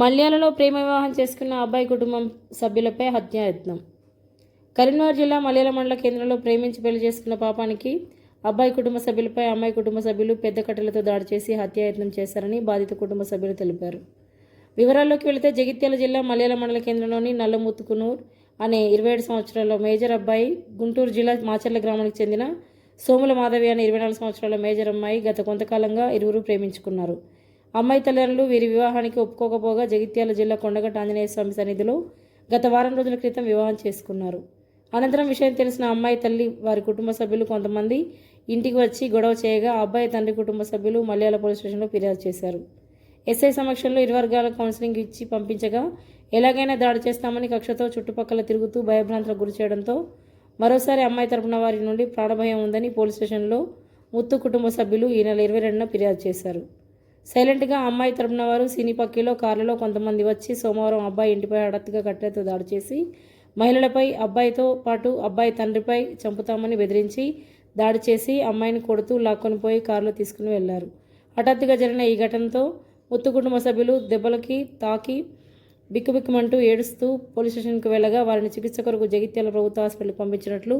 మల్యాలలో ప్రేమ వివాహం చేసుకున్న అబ్బాయి కుటుంబం సభ్యులపై హత్యాయత్నం. కరీంనగర్ జిల్లా మలయాళ మండల కేంద్రంలో ప్రేమించి పెళ్ళి చేసుకున్న పాపానికి అబ్బాయి కుటుంబ సభ్యులపై అమ్మాయి కుటుంబ సభ్యులు పెద్ద కట్టెలతో దాడి చేసి హత్యాయత్నం చేశారని బాధిత కుటుంబ సభ్యులు తెలిపారు. వివరాల్లోకి వెళితే జగిత్యాల జిల్లా మలయాళ మండల కేంద్రంలోని నల్లముత్తుకునూర్ అనే ఇరవై ఏడు సంవత్సరాల మేజర్ అబ్బాయి గుంటూరు జిల్లా మాచర్ల గ్రామానికి చెందిన సోముల మాధవి అనే ఇరవై నాలుగు సంవత్సరాల మేజర్ అమ్మాయి గత కొంతకాలంగా ఇరువురు ప్రేమించుకున్నారు. అమ్మాయి తల్లిదండ్రులు వీరి వివాహానికి ఒప్పుకోకపోగా జగిత్యాల జిల్లా కొండగట్ట ఆంజనేయ స్వామి సన్నిధిలో గత వారం రోజుల క్రితం వివాహం చేసుకున్నారు. అనంతరం విషయం తెలిసిన అమ్మాయి తల్లి వారి కుటుంబ సభ్యులు కొంతమంది ఇంటికి వచ్చి గొడవ చేయగా అబ్బాయి తండ్రి కుటుంబ సభ్యులు మలయాళ పోలీస్ స్టేషన్లో ఫిర్యాదు చేశారు. ఎస్ఐ సమక్షంలో ఇరు వర్గాల కౌన్సిలింగ్ ఇచ్చి పంపించగా ఎలాగైనా దాడి చేస్తామని కక్షతో చుట్టుపక్కల తిరుగుతూ భయభ్రాంతులకు గురి చేయడంతో మరోసారి అమ్మాయి తరపున వారి నుండి ప్రాణభయం ఉందని పోలీస్ స్టేషన్లో ముత్తు కుటుంబ సభ్యులు ఈ నెల ఇరవై రెండున ఫిర్యాదు చేశారు. సైలెంట్గా అమ్మాయి తరపున వారు సినీపక్కిలో కారులో కొంతమంది వచ్చి సోమవారం అబ్బాయి ఇంటిపై హఠాత్తుగా కట్టెలతో దాడి చేసి మహిళలపై అబ్బాయితో పాటు అబ్బాయి తండ్రిపై చంపుతామని బెదిరించి దాడి చేసి అమ్మాయిని కొడుతూ లాక్కొని పోయి కారులో తీసుకుని వెళ్ళారు. హఠాత్తుగా జరిగిన ఈ ఘటనతో ముత్తు కుటుంబ సభ్యులు దెబ్బలకి తాకి బిక్కుబిక్కుమంటూ ఏడుస్తూ పోలీస్ స్టేషన్కు వెళ్ళగా వారిని చికిత్స కొరకు జగిత్యాల ప్రభుత్వ హాస్పిటల్కి పంపించినట్లు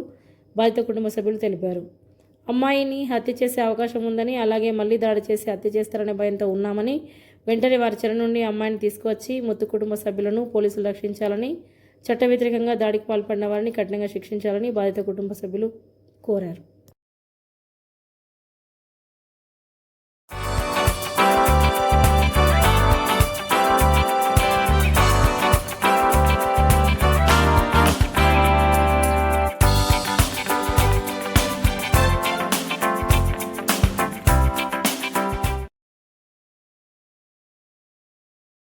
బాధిత కుటుంబ సభ్యులు తెలిపారు. అమ్మాయిని హత్య చేసే అవకాశం ఉందని అలాగే మళ్ళీ దాడి చేసి హత్య చేస్తారనే భయంతో ఉన్నామని వెంటనే వారి చెర నుండి అమ్మాయిని తీసుకువచ్చి ముత్తు కుటుంబ సభ్యులను పోలీసులు రక్షించాలని చట్ట వ్యతిరేకంగా దాడికి పాల్పడిన వారిని కఠినంగా శిక్షించాలని బాధిత కుటుంబ సభ్యులు కోరారు.